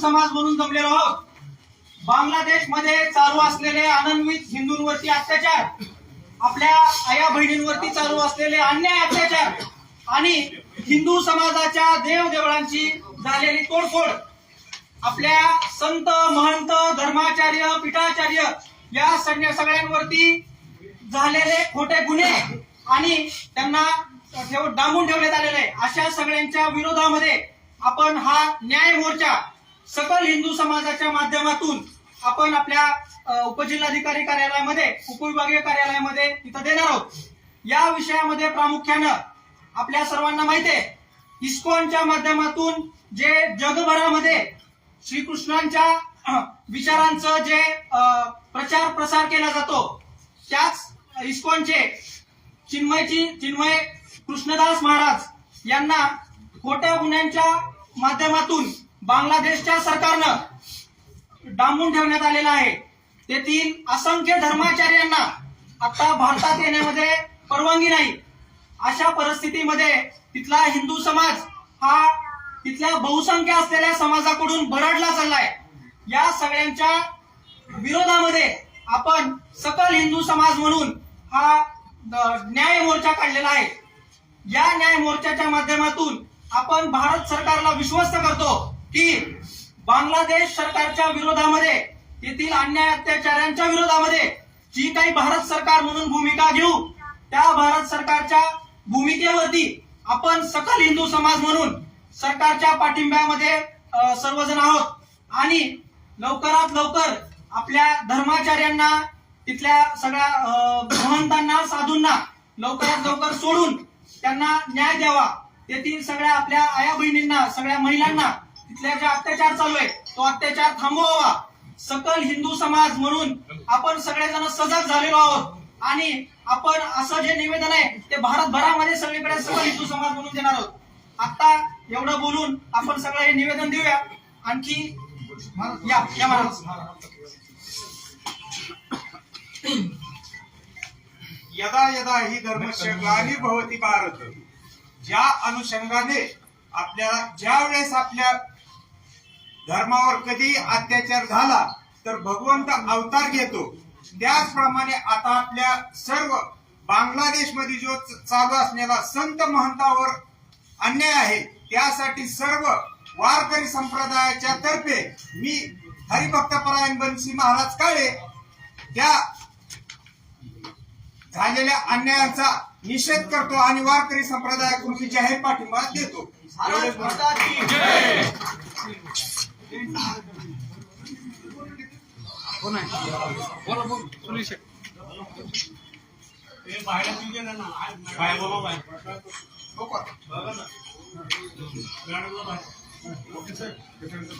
समाज म्हणून जमलेलो आहोत. बांगलादेशमध्ये चालू असलेले अनन्वित हिंदूंवरती अत्याचार आपल्या आया बहिणींवरती चालू असलेले अन्याय अत्याचार आणि हिंदू समाजाच्या देव देवळांची झालेली तोडफोड आपल्या संत महंत धर्माचार्य पीठाचार्य या सगळ्या सगळ्यांवरती झालेले खोटे गुन्हे आणि त्यांना ठेव डांबून ठेवण्यात आलेले अशा सगळ्यांच्या विरोधामध्ये आपण हा न्याय मोर्चा सकल हिंदू समाजाच्या माध्यमातून आपण आपल्या उपजिल्हाधिकारी कार्यालयामध्ये उपविभागीय कार्यालयामध्ये तिथं देणार आहोत. या विषयामध्ये प्रामुख्यानं आपल्या सर्वांना माहिती आहे इस्कॉनच्या माध्यमातून जे जगभरामध्ये श्रीकृष्णांच्या विचारांचं जे प्रचार प्रसार केला जातो त्याच इस्कॉनचे चिन्मयची चिन्मय कृष्णदास महाराज यांना खोट्या गुन्ह्यांच्या माध्यमातून बांगलादेशच्या सरकारनं डांबून ठेवण्यात आलेलं आहे. तेथील असंख्य धर्माचार्यांना आता भारतात येण्यामध्ये परवानगी नाही. अशा परिस्थितीमध्ये तिथला हिंदू समाज हा तिथल्या बहुसंख्य असलेल्या समाजाकडून भरडला चाललाय. या सगळ्यांच्या विरोधामध्ये आपण सकल हिंदू समाज म्हणून हा न्याय मोर्चा काढलेला आहे. या न्याय मोर्चाच्या माध्यमातून आपण भारत सरकारला विश्वस्त करतो. की बांगलादेश सरकारच्या विरोधामध्ये येथील अन्याय अत्याचारांच्या विरोधामध्ये जी काही भारत सरकार म्हणून भूमिका घेऊ त्या भारत सरकारच्या भूमिकेवरती आपण सकल हिंदू समाज म्हणून सरकारच्या पाठिंब्यामध्ये सर्वजण आहोत. आणि लवकरात लवकर आपल्या धर्माचार्यांना तिथल्या सगळ्या अ, महंतांना साधूंना लवकरात लवकर सोडून त्यांना न्याय द्यावा. तेथील सगळ्या आपल्या आया बहिणींना सगळ्या महिलांना तिथल्या जे अत्याचार चालू आहे तो अत्याचार थांबवावा. सकल हिंदू समाज म्हणून आपण सगळेजण सजग झालेलो आहोत. आणि आपण असं जे निवेदन आहे ते भारतभरामध्ये सगळीकडे सकल हिंदू समाज म्हणून देणार आहोत. आता एवढं बोलून आपण सगळं हे निवेदन देऊया. आणखी या या महाराज. यदा यदा ही धर्मस्य भवती भारत. ज्या अनुषंगाने आपल्याला ज्या वेळेस आपल्या धर्मावर कधी अत्याचार झाला तर भगवंत अवतार घेतो. त्याचप्रमाणे आता आपल्या सर्व बांगलादेशमध्ये जो चालू असलेला संत महंतावर अन्याय आहे त्यासाठी सर्व वारकरी संप्रदायाच्या तर्फे मी हरिभक्त परायण बनसी महाराज काळे त्या झालेल्या अन्यायाचा निषेध करतो आणि वारकरी संप्रदायाकडून जाहीर पाठिंबा देतो. एवढेच भारत बोलतो.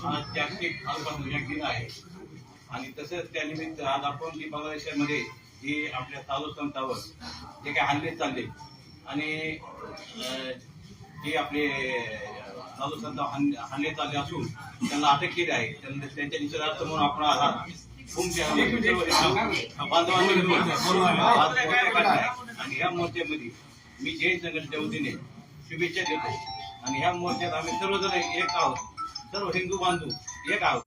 माता की आज आहे आणि तसंच त्यानिमित्त आज आपण जी बांगलादेशामध्ये ही आपल्या चालू संतावर जे काही हल्ले चालले आणि जे आपले चालू संत हल्ले चालले असून त्यांना अटक केली आहे त्यांच्या निषेधार्थ म्हणून आपण काढलाय. आणि ह्या मोर्चामध्ये मी जैन संघटनेच्या वतीने शुभेच्छा देतो. आणि ह्या मोर्चात आम्ही सर्वजण एक आहोत. सर्व हिंदू बांधू एक आहोत.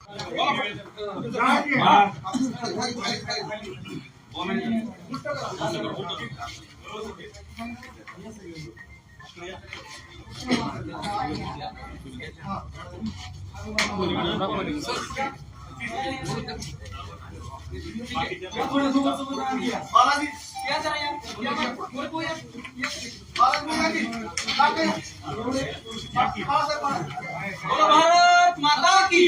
भारत माता की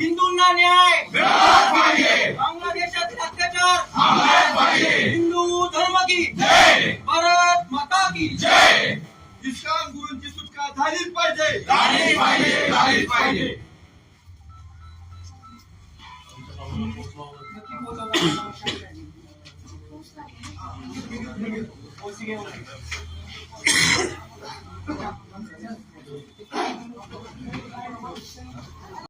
हिंदूंना न्याय। बांगलादेशातील अत्याचार। विश्राम गुरुंची सुटका झाली पाहिजे. झालीच पाहिजे झालीच पाहिजे.